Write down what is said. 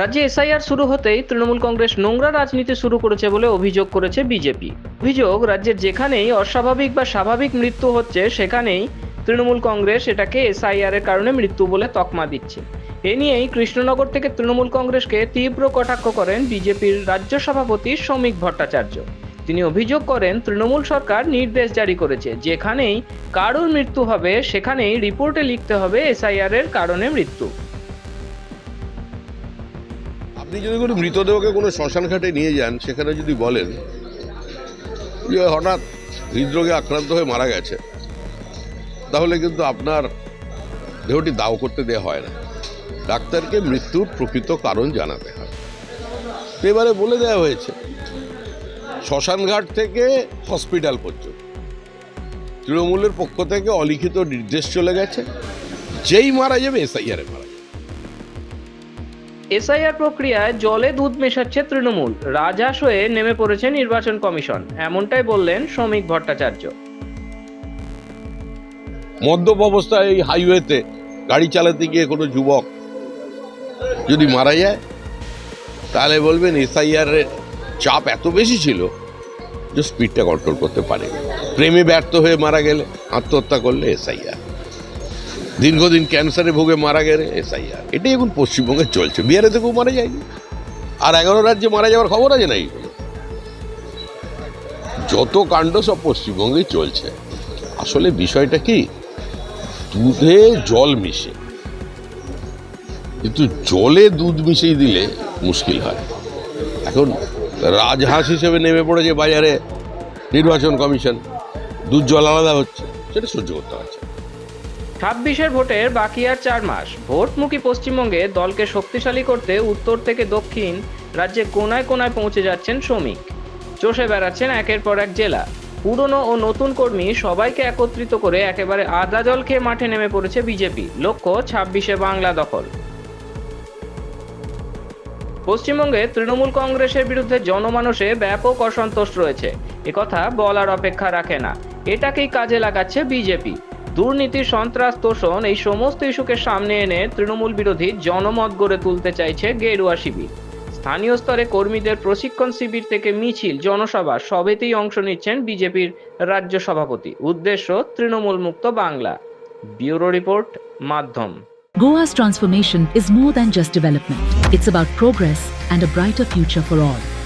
রাজ্যে এসআইআর শুরু হতেই তৃণমূল কংগ্রেস নোংরা রাজনীতি শুরু করেছে বলে অভিযোগ করেছে বিজেপি। অভিযোগ, রাজ্যের যেখানেই অস্বাভাবিক বা স্বাভাবিক মৃত্যু হচ্ছে, সেখানেই তৃণমূল কংগ্রেস এটাকে এসআইআর এর কারণে মৃত্যু বলে তকমা দিচ্ছে। এ নিয়েই কৃষ্ণনগর থেকে তৃণমূল কংগ্রেসকে তীব্র কটাক্ষ করেন বিজেপির রাজ্য সভাপতি শ্রমিক ভট্টাচার্য। তিনি অভিযোগ করেন, তৃণমূল সরকার নির্দেশ জারি করেছে, যেখানেই কারোর মৃত্যু হবে, সেখানেই রিপোর্টে লিখতে হবে এসআইআর এর কারণে মৃত্যু। আপনি যদি কোনো মৃতদেহকে কোনো শ্মশান ঘাটে নিয়ে যান, সেখানে যদি বলেন যে হঠাৎ হৃদরোগে আক্রান্ত হয়ে মারা গেছে, তাহলে কিন্তু আপনার দেহটি দাও করতে দেওয়া হয় না। ডাক্তারকে মৃত্যুর প্রকৃত কারণ জানাতে হয়। এবারে বলে দেওয়া হয়েছে, শ্মশানঘাট থেকে হসপিটাল পর্যন্ত। তৃণমূলের পক্ষ থেকে অলিখিত নির্দেশ চলে গেছে। যেই মারা যাবে, এসআইআরে মারা যাবে। এসআইআর প্রক্রিয়ায় জলে দুধ মেশাচ্ছে তৃণমূল। রাজহাঁস হয়ে নেমে পড়েছে নির্বাচন কমিশন। এমনটাই বললেন শ্রমিক ভট্টাচার্য। মদ্যপ অবস্থায় এই হাইওয়েতে গাড়ি চালাতে গিয়ে কোনো যুবক যদি মারা যায়, তাহলে বলবেন এসআইআর এর চাপ এত বেশি ছিল যে স্পিডটা কন্ট্রোল করতে পারে প্রেমে ব্যর্থ হয়ে মারা গেলে, আত্মহত্যা করলে এসআইআর। দীর্ঘদিন ক্যান্সারে ভোগে মারা গেলে এসআইআর এটাই এখন পশ্চিমবঙ্গে চলছে। বিহারে থেকেও মারা যায়নি। আর এগারো রাজ্যে মারা যাওয়ার খবর আছে নাই যত কাণ্ড সব পশ্চিমবঙ্গেই চলছে। আসলে বিষয়টা কি? দুধে জল মিশে। কিন্তু জলে দুধ মিশিয়ে দিলে মুশকিল হয়। এখন রাজহাঁস হিসেবে নেমে পড়েছে বাজারে নির্বাচন কমিশন। দুধ জল আলাদা হচ্ছে। সেটা সহ্য করতে পারছে না। ছাব্বিশের ভোটের বাকি আর চার মাস। ভোটমুখী পশ্চিমবঙ্গে দলকে শক্তিশালী করতে উত্তর থেকে দক্ষিণ রাজ্যে কোনায় কোনায় পৌঁছে যাচ্ছেন শ্রমিক। চষে বেড়াচ্ছেন একের পর এক জেলা। পুরনো ও নতুন কর্মী সবাইকে একত্রিত করে একেবারে আদা জল খেয়ে মাঠে নেমে পড়েছে বিজেপি। লক্ষ্য, ছাব্বিশে বাংলা দখল। পশ্চিমবঙ্গে তৃণমূল কংগ্রেসের বিরুদ্ধে জনমানসে ব্যাপক অসন্তোষ রয়েছে। একথা বলার অপেক্ষা রাখে না। এটাকেই কাজে লাগাচ্ছে বিজেপি। দুর্নীতি, সন্ত্রাস, তোষণ, এই সমস্ত ইস্যুকে সামনে এনে তৃণমূল বিরোধী জনমত গড়ে তুলতে চাইছে গেরুয়া শিবির স্থানীয় স্তরে কর্মীদের প্রশিক্ষণ শিবির থেকে মিছিল, জনসভা, সবেতেই অংশ নিচ্ছেন বিজেপির রাজ্য সভাপতি উদ্দেশ্য তৃণমূল মুক্ত বাংলা ব্যুরো রিপোর্ট, মাধ্যম Goa's transformation is more than just development. It's about progress and a brighter future for all.